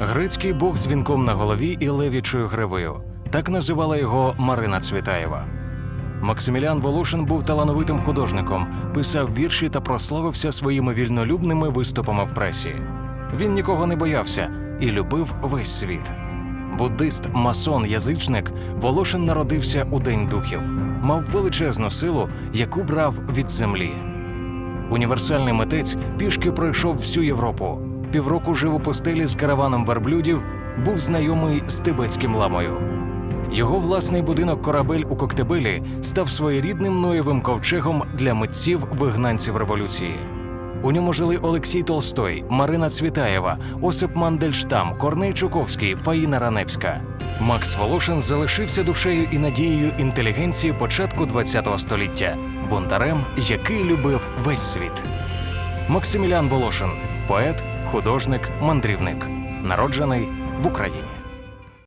Грецький бог з вінком на голові і левічою гривою. Так називала його Марина Цвітаєва. Максимілян Волошин був талановитим художником, писав вірші та прославився своїми вільнолюбними виступами в пресі. Він нікого не боявся і любив весь світ. Буддист, масон, язичник, Волошин народився у День духів, мав величезну силу, яку брав від землі. Універсальний митець пішки пройшов всю Європу. Півроку жив у постелі з караваном верблюдів, був знайомий з тибетським ламою. Його власний будинок корабель у Коктебелі став своєрідним ноєвим ковчегом для митців вигнанців революції. У ньому жили Олексій Толстой, Марина Цвітаєва, Осип Мандельштам, Корней Чуковський, Фаїна Раневська. Макс Волошин залишився душею і надією інтелігенції початку ХХ століття, бунтарем, який любив весь світ. Максимілян Волошин поет, художник, мандрівник, народжений в Україні.